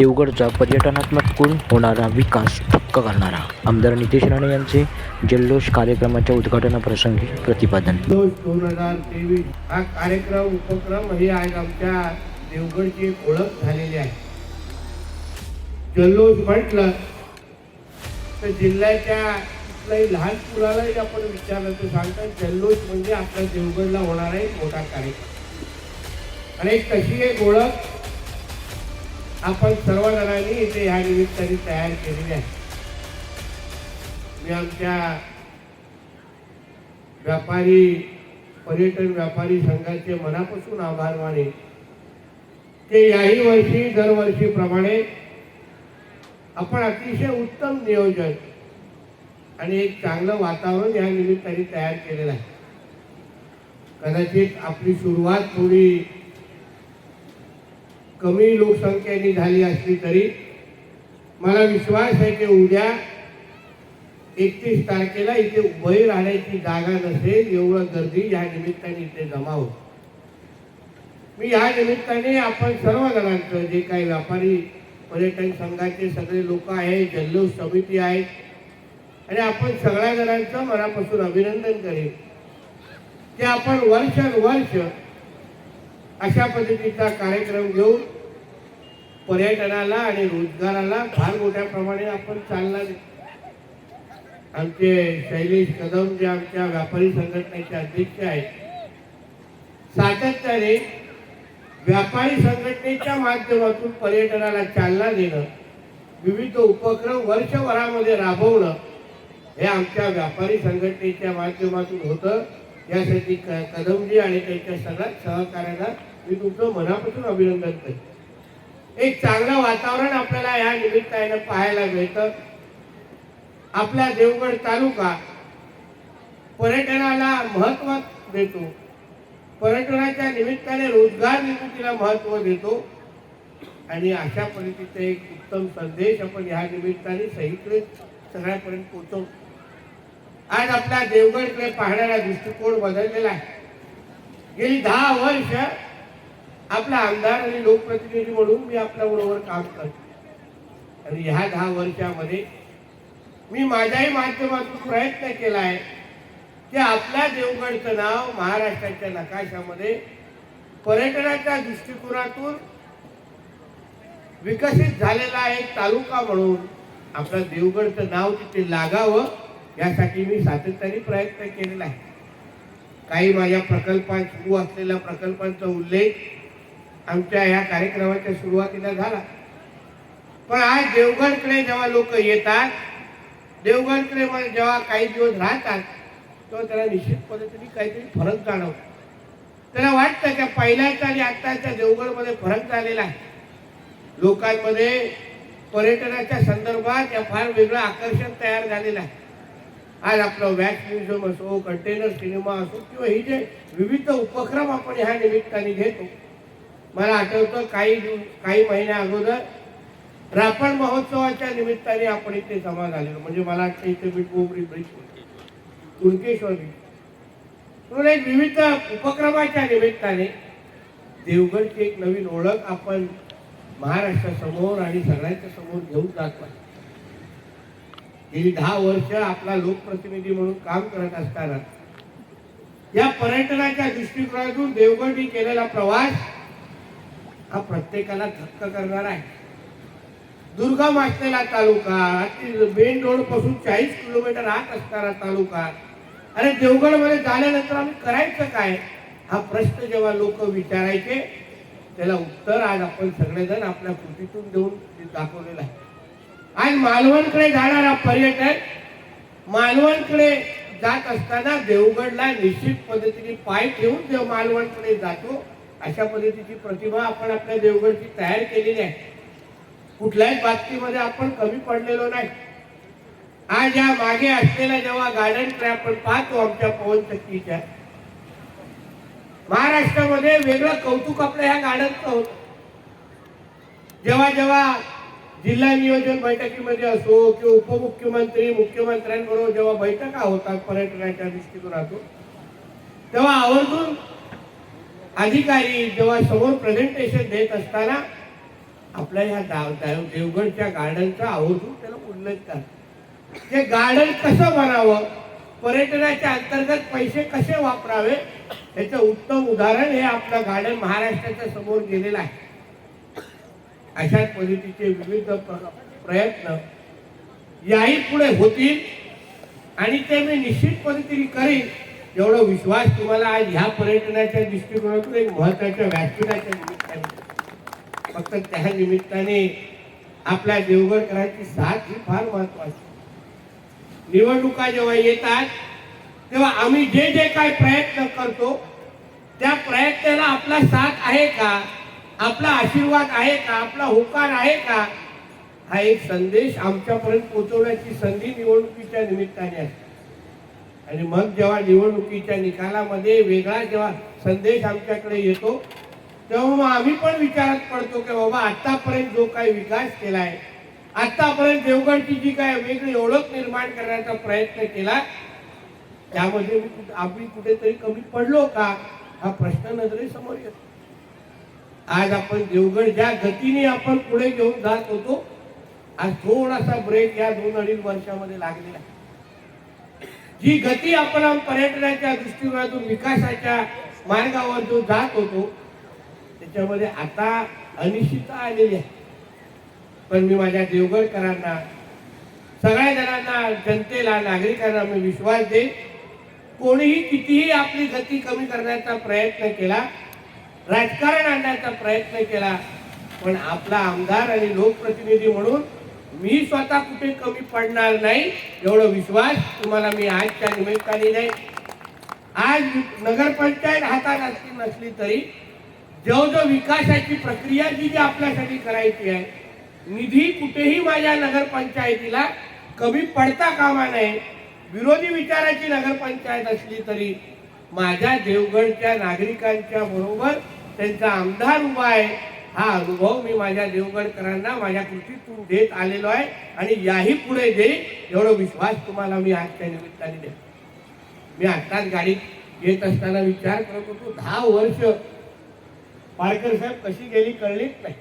देवगडचा पर्यटनात्मक होणारा विकास ठप्प करणारा. आमदार नितेश राणे यांचे जल्लोष कार्यक्रमाच्या उद्घाटनाप्रसंगी प्रतिपादन. दोन हजार तेवीस हा कार्यक्रम उपक्रम हे आज आमच्या देवगडची एक ओळख झालेली आहे. जल्लोष म्हटलं तर जिल्ह्याच्या कुठल्याही लहान मुलालाही आपण विचारलं तर सांगतात जल्लोष म्हणजे आपल्या देवगडला होणारा एक मोठा कार्यक्रम. आणि कशी तशी एक ओळख आपण सर्वजणांनी इथे ह्या निमित्ताने तयार केलेली आहे. मी आमच्या व्यापारी पर्यटन व्यापारी संघाचे मनापासून आभार मानेन ते याही वर्षी दरवर्षीप्रमाणे आपण अतिशय उत्तम नियोजन आणि एक चांगलं वातावरण या निमित्ताने तयार केलेलं आहे. कदाचित आपली सुरुवात थोडी कमी लोकसंख्येने झाली असली तरी मला विश्वास आहे की उद्या एकतीस तारखेला इथे उभे राहण्याची जागा नसेल एवढं गर्दी या निमित्ताने इथे जमा होत मी या निमित्ताने आपण सर्व जणांचं जे काही व्यापारी पर्यटन संघाचे सगळे लोक आहेत जल्लोष समिती आहेत आणि आपण सगळ्या जणांचं मनापासून अभिनंदन करेन की आपण वर्षानुवर्ष अशा पद्धतीचा कार्यक्रम घेऊन पर्यटनाला आणि रोजगाराला फार मोठ्या प्रमाणे आपण चालना देतो आमचे शैलेश कदम जे आमच्या व्यापारी संघटनेचे अध्यक्ष आहेत सातत्याने व्यापारी संघटनेच्या माध्यमातून पर्यटनाला चालना देणं विविध उपक्रम वर्षभरामध्ये राबवणं हे आमच्या व्यापारी संघटनेच्या माध्यमातून होतं. यासाठी क- कदमजी आणि त्यांच्या सगळ्यात सहकार्याला मी तुमचं मनापासून अभिनंदन करतो. एक चांगलं वातावरण आपल्याला या निमित्तानं पाहायला मिळतं. आपला देवगड तालुका पर्यटनाला महत्त्व देतो. पर्यटनाच्या निमित्ताने रोजगार निर्मितीला महत्त्व देतो. आणि अशा पद्धतीचा एक उत्तम संदेश आपण ह्या निमित्ताने सगळीकडे सगळ्यापर्यंत पोहोचवतो आज आपल्या देवगडकडे पाहणारा दृष्टिकोन बदललेला आहे. गेली दहा वर्ष आपला आमदार आणि लोकप्रतिनिधी म्हणून मी आपल्या बरोबर काम करतो. आणि ह्या दहा वर्षामध्ये मी माझ्याही माध्यमातून प्रयत्न केला आहे की आपल्या देवगडचं नाव महाराष्ट्राच्या नकाशामध्ये पर्यटनाच्या दृष्टिकोनातून विकसित झालेला एक तालुका म्हणून आपल्या देवगडचं नाव तिथे लागावं यासाठी मी सातत्याने प्रयत्न केलेला आहे. काही माझ्या प्रकल्पां सुरू असलेल्या प्रकल्पांचा उल्लेख आमच्या या कार्यक्रमाच्या सुरुवातीला झाला. पण आज देवगडकडे जेव्हा लोक येतात देवगडकडे जेव्हा काही दिवस राहतात तेव्हा त्याला निश्चित पद्धतीने काहीतरी फरक जाणवतो. त्याला वाटतं की पहिल्याच्या आणि आत्ताच्या देवगडमध्ये फरक झालेला आहे. लोकांमध्ये पर्यटनाच्या संदर्भात या फार वेगळं आकर्षण तयार झालेलं आहे. आज आपलं वॅक्स म्युझियम असो कंटेनर सिनेमा असो किंवा ही जे विविध उपक्रम आपण ह्या निमित्ताने घेतो मला आठवतं काही दिवस काही महिन्या अगोदर रापण महोत्सवाच्या निमित्ताने आपण इथे जमा झालेलो. म्हणजे मला वाटतं इथे बिटबोबरी ब्रिज कुणकेश्वर म्हणून एक विविध उपक्रमाच्या निमित्ताने देवगडची एक नवीन ओळख आपण महाराष्ट्रासमोर आणि सगळ्यांच्या समोर घेऊन जात आहे. गेली दहा वर्ष आपला लोकप्रतिनिधी म्हणून काम करत असताना या पर्यटनाच्या दृष्टिकोनातून देवगडनी केलेला प्रवास हा प्रत्येकाला थक्क करणार आहे. दुर्गम असलेला तालुका मेन रोडपासून चाळीस किलोमीटर आत असणारा तालुका. अरे देवगडमध्ये झाल्यानंतर आम्ही करायचं काय? हा प्रश्न जेव्हा लोक विचारायचे त्याला उत्तर आज आपण सगळेजण आपल्या कृतीतून देऊन दाखवलेलं आहे. आज मालवणकडे जाणारा पर्यटक मालवणकडे जात असताना देवगडला निश्चित पद्धतीने पाय ठेवून देव मालवणकडे जातो अशा पद्धतीची प्रतिभा आपण आपल्या देवगडची तयार केलेली आहे. कुठल्याही बाबतीमध्ये आपण कमी पडलेलो नाही. आज या मागे असलेल्या जेव्हा गार्डनकडे आपण पाहतो आमच्या पवनचक्कीच्या महाराष्ट्रामध्ये वेगळं कौतुक आपल्या ह्या गार्डनचं होतं. जेव्हा जेव्हा जिल्हा नियोजन बैठकीमध्ये असो किंवा उपमुख्यमंत्री मुख्यमंत्र्यांबरोबर जेव्हा बैठका होतात पर्यटनाच्या दृष्टिकोनातून तेव्हा आवर्जून अधिकारी जेव्हा समोर प्रेझेंटेशन देत असताना आपल्या ह्या दाव देवगडच्या गार्डनचा आवर्जून त्याला उल्लेख करतात ते गार्डन कसं बनावं पर्यटनाच्या अंतर्गत पैसे कसे वापरावे याचं उत्तम उदाहरण हे आपलं गार्डन महाराष्ट्राच्या समोर गेलेलं आहे. अशा पद्धतीचे विविध प्रयत्न याही पुढे होतील आणि ते मी निश्चित पद्धतीने करीन. एवढा विश्वास तुम्हाला आज ह्या पर्यटनाच्या दृष्टिकोनातून एक महत्त्वाच्या व्यासपीठाच्या निमित्ताने फक्त त्या निमित्ताने आपल्या देवगडकरांची साथ ही फार महत्वाची निवडणुका जेव्हा येतात तेव्हा आम्ही जे जे काय प्रयत्न करतो त्या प्रयत्नाला आपला साथ आहे का? आपला आशीर्वाद आहे का? आपला होकार आहे का? हा एक संदेश आमच्यापर्यंत पोहोचवण्याची संधी निवडणुकीच्या निमित्ताने असते आणि मग जेव्हा निवडणुकीच्या निकालामध्ये वेगळा जेव्हा संदेश आमच्याकडे येतो तेव्हा मग आम्ही पण विचारात पडतो की बाबा आतापर्यंत जो काही विकास केला आहे आतापर्यंत देवगडची जी काय वेगळी ओळख निर्माण करण्याचा प्रयत्न केला त्यामध्ये मी आम्ही कुठेतरी कमी पडलो का हा प्रश्न नजरेसमोर येतो. आज आपण देवगड ज्या गतीने आपण पुढे घेऊन जात होतो आज थोडासा ब्रेक या दोन अडीच वर्षामध्ये लागलेला आहे. जी गती आपण पर्यटनाच्या दृष्टिकोनातून विकासाच्या मार्गावर जो जात होतो त्याच्यामध्ये आता अनिश्चितता आलेली आहे. पण मी माझ्या देवगडकरांना सगळ्या जणांना जनतेला नागरिकांना मी विश्वास देईन कोणीही कितीही आपली गती कमी करण्याचा प्रयत्न केला राजकारण आणण्याचा प्रयत्न केला पण आपला आमदार आणि लोकप्रतिनिधी म्हणून मी स्वतः कुठे कमी पडणार नाही एवढा विश्वास तुम्हाला मी आजच्या निमित्ताने नाही आज नगरपंचायत हातात असली नसली तरी जो जो विकासाची प्रक्रिया जी जी आपल्यासाठी करायची आहे निधी कुठेही माझ्या नगरपंचायतीला कमी पडता कामा नये. विरोधी विचाराची नगरपंचायत असली तरी माझ्या देवगडच्या नागरिकांच्या बरोबर त्यांचा आमदार उभा आहे. हा अनुभव मी माझ्या देवगडकरांना माझ्या कृतीतून देत आलेलो आहे आणि याही पुढे देईल एवढा विश्वास तुम्हाला मी आजच्या निमित्ताने देतो. मी आत्ताच गाडीत येत असताना विचार करत होतो दहा वर्ष पारकर साहेब कशी गेली कळलीच नाही.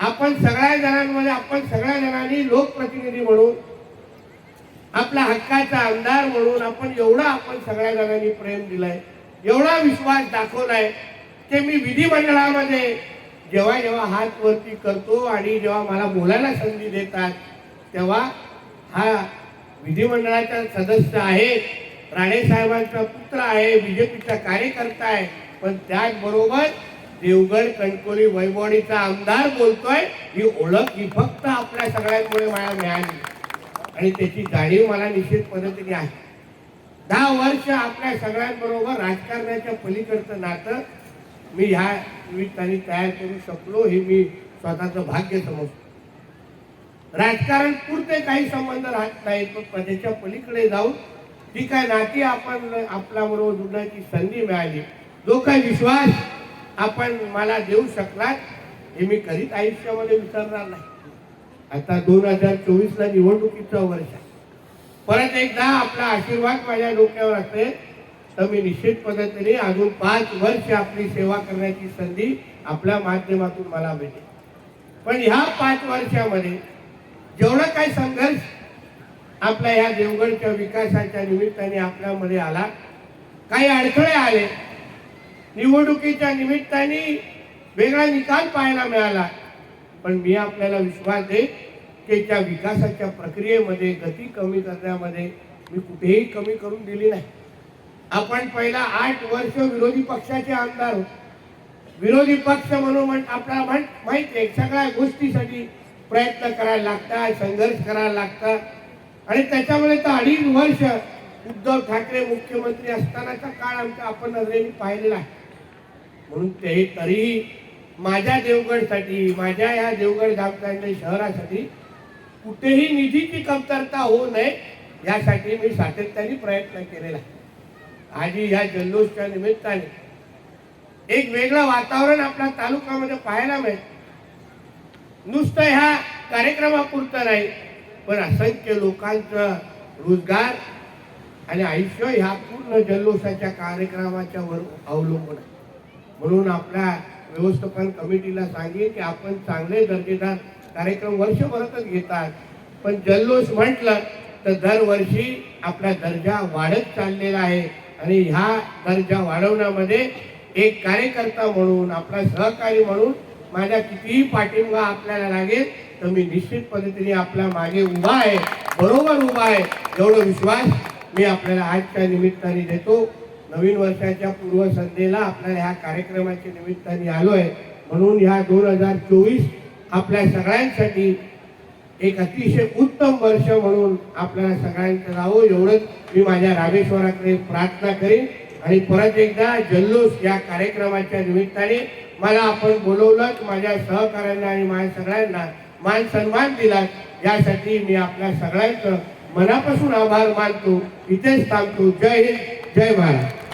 आपण सगळ्या जणांमध्ये आपण सगळ्या जणांनी लोकप्रतिनिधी म्हणून आपला हक्काचा आमदार म्हणून आपण एवढा आपण सगळ्या जणांनी प्रेम दिलाय एवढा विश्वास दाखवलाय की मी विधिमंडळामध्ये जेव्हा जेव्हा हात वरती करतो आणि जेव्हा मला बोलायला संधी देतात तेव्हा हा विधिमंडळाचा सदस्य आहे राणेसाहेबांचा पुत्र आहे बीजेपीचा कार्यकर्ता आहे पण त्याचबरोबर देवगड कणकोली वैभवणीचा आमदार बोलतोय ही ओळख ही फक्त आपल्या सगळ्यांमुळे मला मिळाली. आणि त्याची जाणीव मला निश्चित पद्धतीने आहे. दहा वर्ष आपल्या सगळ्यांबरोबर राजकारणाच्या पलीकडचं नातं मी ह्या निमित्ताने तयार करू शकलो हे मी स्वतःचं भाग्य समजतो. राजकारण पुरते काही संबंध राहत नाहीत पण प्रदेशाच्या पलीकडे जाऊन जी काय नाती आपण आपल्या बरोबर संधी मिळाली. जो काही विश्वास आपण मला देऊ शकलात हे मी कधीच आयुष्यामध्ये विसरणार नाही. आता दोन हजार चोवीसला निवडणुकीचं वर्ष परत एकदा आपला आशीर्वाद माझ्या डोक्यावर असेल तर मी निश्चित पद्धतीने अजून पाच वर्ष आपली सेवा करण्याची संधी आपल्या माध्यमातून मला भेटेल. पण ह्या पाच वर्षामध्ये जेवढा काही संघर्ष आपल्या ह्या देवगडच्या विकासाच्या निमित्ताने आपल्यामध्ये आला काही अडथळे आले निवडणुकीच्या निमित्ताने वेगळा निकाल पाहायला मिळाला पण मी आपल्याला विश्वास देईन की त्या विकासाच्या प्रक्रियेमध्ये गती कमी करण्यामध्ये मी कुठेही कमी करून दिली नाही. आपण पहिला आठ वर्ष विरोधी पक्षाचे आमदार होतो. विरोधी पक्ष म्हणून म्हण आपल्याला म्हण माहिती आहे सगळ्या गोष्टीसाठी प्रयत्न करायला लागतात संघर्ष करायला लागतात. आणि त्याच्यामुळे तर अडीच वर्ष उद्धव ठाकरे मुख्यमंत्री असतानाचा काळ आमचा आपण नजरेने पाहिलेला आहे. म्हणून ते तरीही माझ्या देवगडसाठी माझ्या या देवगड गावकांच्या शहरासाठी कुठेही निधीची कमतरता होऊ नये यासाठी मी सातत्याने प्रयत्न केलेला आहे. आजी ह्या जल्लोषच्या निमित्ताने एक वेगळं वातावरण आपल्या तालुक्यामध्ये पाहायला मिळेल. नुसतं ह्या कार्यक्रमापुरतं नाही पण असंख्य लोकांचं रोजगार आणि आयुष्य ह्या पूर्ण जल्लोषाच्या कार्यक्रमाच्या वर अवलंबून आहे. म्हणून आपल्या व्यवस्थापन कमिटीला सांगेन की आपण चांगले दर्जेदार कार्यक्रम वर्षभरातच घेतात पण जल्लोष म्हटलं तर दरवर्षी आपला दर्जा वाढत चाललेला आहे. आणि ह्या दर्जा वाढवण्यामध्ये एक कार्यकर्ता म्हणून आपला सहकारी म्हणून माझ्या कितीही पाठिंबा आपल्याला लागेल तर मी निश्चित पद्धतीने आपल्या मागे उभा आहे बरोबर उभा आहे एवढा विश्वास मी आपल्याला आजच्या निमित्ताने देतो. नवीन वर्षाच्या पूर्वसंध्येला आपल्याला ह्या कार्यक्रमाच्या निमित्ताने आलो आहे म्हणून ह्या दोन हजार चोवीस आपल्या सगळ्यांसाठी एक अतिशय उत्तम वर्ष म्हणून आपल्याला सगळ्यांचं जावं एवढंच मी माझ्या रामेश्वराकडे प्रार्थना करेन. आणि परत एकदा जल्लोष या कार्यक्रमाच्या निमित्ताने मला आपण बोलवलं माझ्या सहकाऱ्यांना आणि माझ्या सगळ्यांना मान सन्मान दिला. यासाठी मी आपल्या सगळ्यांचं मनापासून आभार मानतो. इथेच थांबतो. जय हिंद जय भारत.